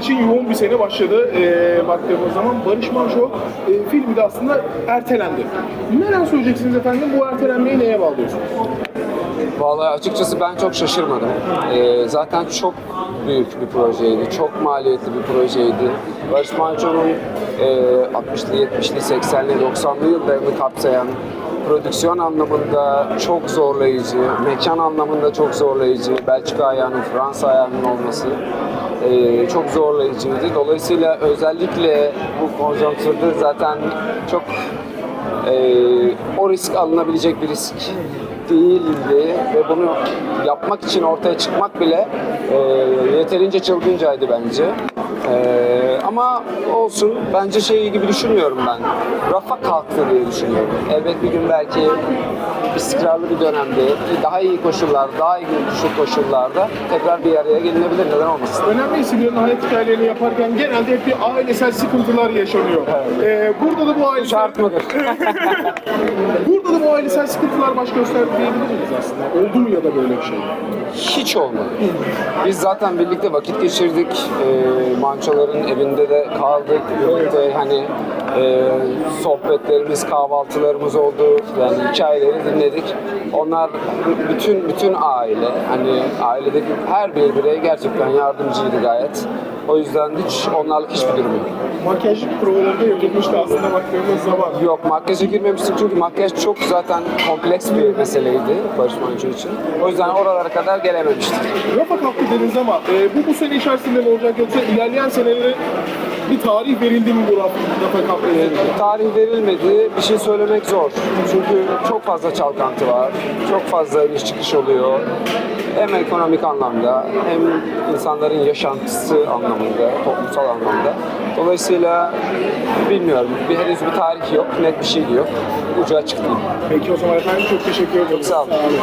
sizin için yoğun bir sene başladı e, baktığımız zaman. Barış Manço e, filmi de aslında ertelendi. Neler söyleyeceksiniz efendim? Bu ertelenmeyi neye bağlıyorsunuz? Vallahi açıkçası ben çok şaşırmadım. Ee, zaten çok büyük bir projeydi, çok maliyetli bir projeydi. Barış Manço'nun e, 60'lı, 70'li, 80'li, 90'lı yıllarını kapsayan prodüksiyon anlamında çok zorlayıcı, mekan anlamında çok zorlayıcı, Belçika ayağının, Fransa ayağının olması e, çok zorlayıcıydı. Dolayısıyla özellikle bu konjonktürde zaten çok ee, o risk alınabilecek bir risk değildi ve bunu yapmak için ortaya çıkmak bile e, yeterince çılgıncaydı bence. Ee, ama olsun bence şey gibi düşünmüyorum ben. Rafa kalktı diye düşünüyorum. Elbet bir gün belki istikrarlı bir dönemde daha iyi koşullar, daha iyi düşük koşullarda tekrar bir araya gelinebilir. Neden olmasın? Önemli isimlerin hayat hikayelerini yaparken genelde hep bir ailesel sıkıntılar yaşanıyor. E, burada da bu ailesel, Şart mıdır? burada da bu ailesel sıkıntılar baş gösterdi diyebilir miyiz aslında? Oldu mu ya da böyle bir şey? Hiç olmadı. Biz zaten birlikte vakit geçirdik. E, Mançoların evinde de kaldık. Birlikte hani e, sohbetlerimiz, kahvaltılarımız oldu. Yani hikayeleri dinledik. Onlar bütün bütün aile, hani ailedeki her bir birey gerçekten yardımcıydı gayet. O yüzden hiç onlarlık hiçbir durum yok. Makyajlık provaları da yapılmıştı aslında baktığımız zaman. Yok makyaja girmemiştik çünkü makyaj çok zaten kompleks bir meseleydi Barış Manço için. O yüzden oralara kadar gelememiştik. Rafa kalktı dediniz ama e, bu bu sene içerisinde mi olacak yoksa ilerleyen senelere bir tarih verildi mi bu Rafa, dediniz? Tarih verilmedi. Bir şey söylemek zor. Çünkü çok fazla çalkantı var. Çok fazla iniş çıkış oluyor. Hem ekonomik anlamda hem insanların yaşantısı anlamında, toplumsal anlamda. Dolayısıyla bilmiyorum. Bir henüz bir tarih yok, net bir şey yok. Ucu açık değil. Peki o zaman efendim çok teşekkür ederim. Sağ olun. olun.